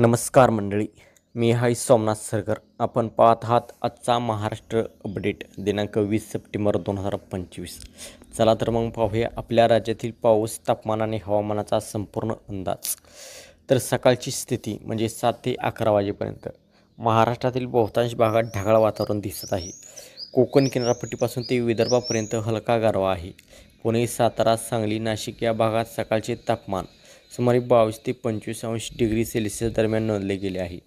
नमस्कार मंडळी मी हाय सोमनाथ सरकर. आपण पाहत आहात आजचा महाराष्ट्र अपडेट दिनांक वीस सप्टेंबर दोन हजार पंचवीस. चला तर मग पाहूया आपल्या राज्यातील पाऊस तापमान आणि हवामानाचा संपूर्ण अंदाज. तर सकाळची स्थिती म्हणजे सात ते अकरा वाजेपर्यंत. महाराष्ट्रातील बहुतांश भागात ढगाळ वातावरण दिसत आहे. कोकण किनारपट्टीपासून ते विदर्भापर्यंत हलका गारवा आहे. पुणे सातारा सांगली नाशिक या भागात सकाळचे तापमान सुमारे बावीस ते पंचवीस अंश डिग्री सेल्सिअस दरम्यान नोंदले गेले आहे.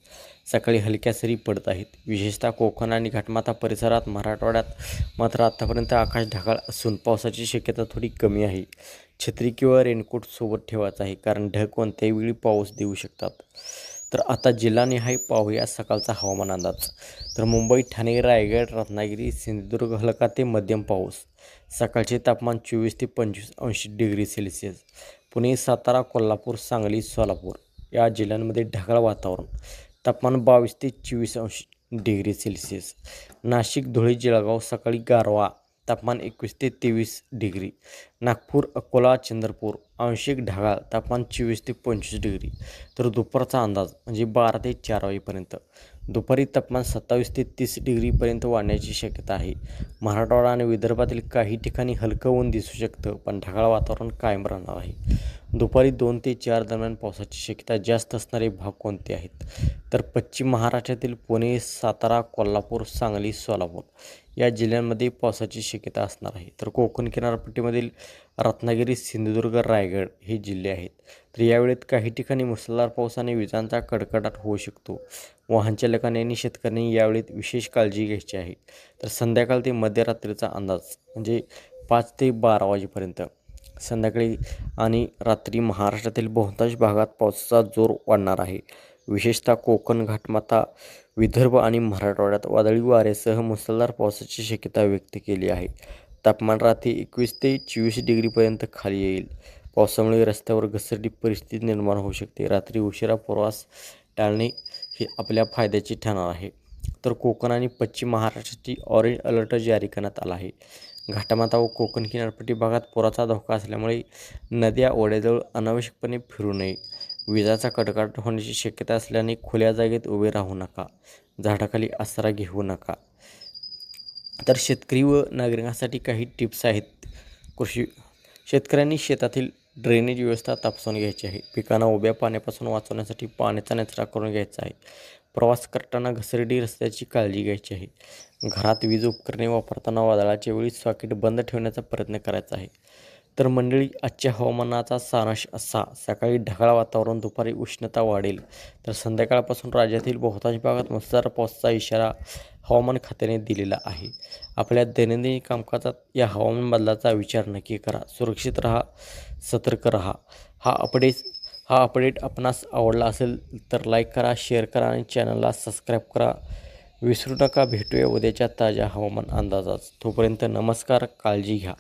सकाळी हलक्या सरी पडत आहेत. विशेषतः कोकण आणि घाटमाथा परिसरात मराठवाड्यात मात्र आतापर्यंत आकाश ढगाळ असून पावसाची शक्यता थोडी कमी आहे. छत्री किंवा रेनकोट सोबत ठेवायचा आहे कारण ढग कोणत्याही वेळी पाऊस देऊ शकतात. तर आता जिल्हानिहाय पाहूया सकाळचा हवामान अंदाज. तर मुंबई ठाणे रायगड रत्नागिरी सिंधुदुर्ग हलका ते मध्यम पाऊस. सकाळचे तापमान चोवीस ते पंचवीस अंश डिग्री सेल्सिअस. पुणे सातारा कोल्हापूर सांगली सोलापूर या जिल्ह्यांमध्ये ढगाळ वातावरण. तापमान बावीस ते चोवीस अंश डिग्री सेल्सिअस. नाशिक धुळे जळगाव सकाळी गारवा. तापमान एकवीस ते तेवीस डिग्री. नागपूर अकोला चंद्रपूर आंशिक ढगाळ तापमान चोवीस ते पंचवीस डिग्री. तर दुपारचा अंदाज म्हणजे बारा ते चार वाजेपर्यंत. दुपारी तापमान सत्तावीस ते तीस डिग्रीपर्यंत वाढण्याची शक्यता आहे. मराठवाडा आणि विदर्भातील काही ठिकाणी हलकं ऊन दिसू शकतं पण ढगाळ वातावरण कायम राहणार आहे. दुपारी दोन ते चार दरम्यान पावसाची शक्यता जास्त असणारे भाग कोणते आहेत? तर पश्चिम महाराष्ट्रातील पुणे सातारा कोल्हापूर सांगली सोलापूर या जिल्ह्यांमध्ये पावसाची शक्यता असणार आहे. तर कोकण किनारपट्टीमधील रत्नागिरी सिंधुदुर्ग रायगड हे जिल्हे आहेत. तर यावेळेत काही ठिकाणी मुसळधार पाऊस आणि विजांचा कडकडाट होऊ शकतो. वाहन चालकांनी आणि शेतकऱ्यांनी यावेळेत विशेष काळजी घ्यायची आहे. तर संध्याकाळ ते मध्यरात्रीचा अंदाज म्हणजे पाच ते बारा वाजेपर्यंत. संध्याकाळी आणि रात्री महाराष्ट्रातील बहुतांश भागात पावसाचा जोर वाढणार आहे. विशेषतः कोकण घाटमाथा विदर्भ आणि मराठवाड्यात वादळी वाऱ्यासह मुसळधार पावसाची शक्यता व्यक्त केली आहे. तापमान रात्री एकवीस ते चोवीस डिग्रीपर्यंत खाली येईल. पावसामुळे रस्त्यावर घसरडी परिस्थिती निर्माण होऊ शकते. रात्री उशिरा प्रवास टाळणे हे आपल्या फायद्याचे ठरणार आहे. तर कोकण आणि पश्चिम महाराष्ट्राची ऑरेंज अलर्ट जारी करण्यात आला आहे. घाटामाता व कोकण किनारपट्टी भागात पुराचा धोका असल्यामुळे नद्या ओढ्याजवळ अनावश्यकपणे फिरू नये. विजाचा कडकडाट होण्याची शक्यता असल्याने खुल्या जागेत उभे राहू नका. झाडाखाली आसरा घेऊ नका. तर शेतकरी व नागरिकांसाठी काही टिप्स आहेत. कृषी शेतकऱ्यांनी शेतातील ड्रेनेज व्यवस्था तपासून घ्यायची आहे. पिकांना उभ्या पाण्यापासून वाचवण्यासाठी पाण्याचा निचरा करून घ्यायचा आहे. प्रवास करताना घसरडी रस्त्याची काळजी घ्यायची आहे. घरात वीज उपकरणे वापरताना वादळाच्या वेळी सॉकेट बंद ठेवण्याचा प्रयत्न करायचा आहे. तर मंडळी आजच्या हवामानाचा सारांश असा. सकाळी ढगाळ वातावरण दुपारी उष्णता वाढेल. तर संध्याकाळपासून राज्यातील बहुतांश भागात मुसळधार पावसाचा इशारा हवामान खात्याने दिलेला आहे. आपल्या दैनंदिन कामकाजात या हवामान बदलाचा विचार नक्की करा. सुरक्षित राहा सतर्क राहा. हा अपडेट हा अपडेट आपणास आवडला असेल तर लाईक करा शेअर करा आणि चॅनलला सबस्क्राईब करा. विसरू नका. भेटूया उद्याच्या ताज्या हवामान अंदाजात. तोपर्यंत नमस्कार काळजी घ्या.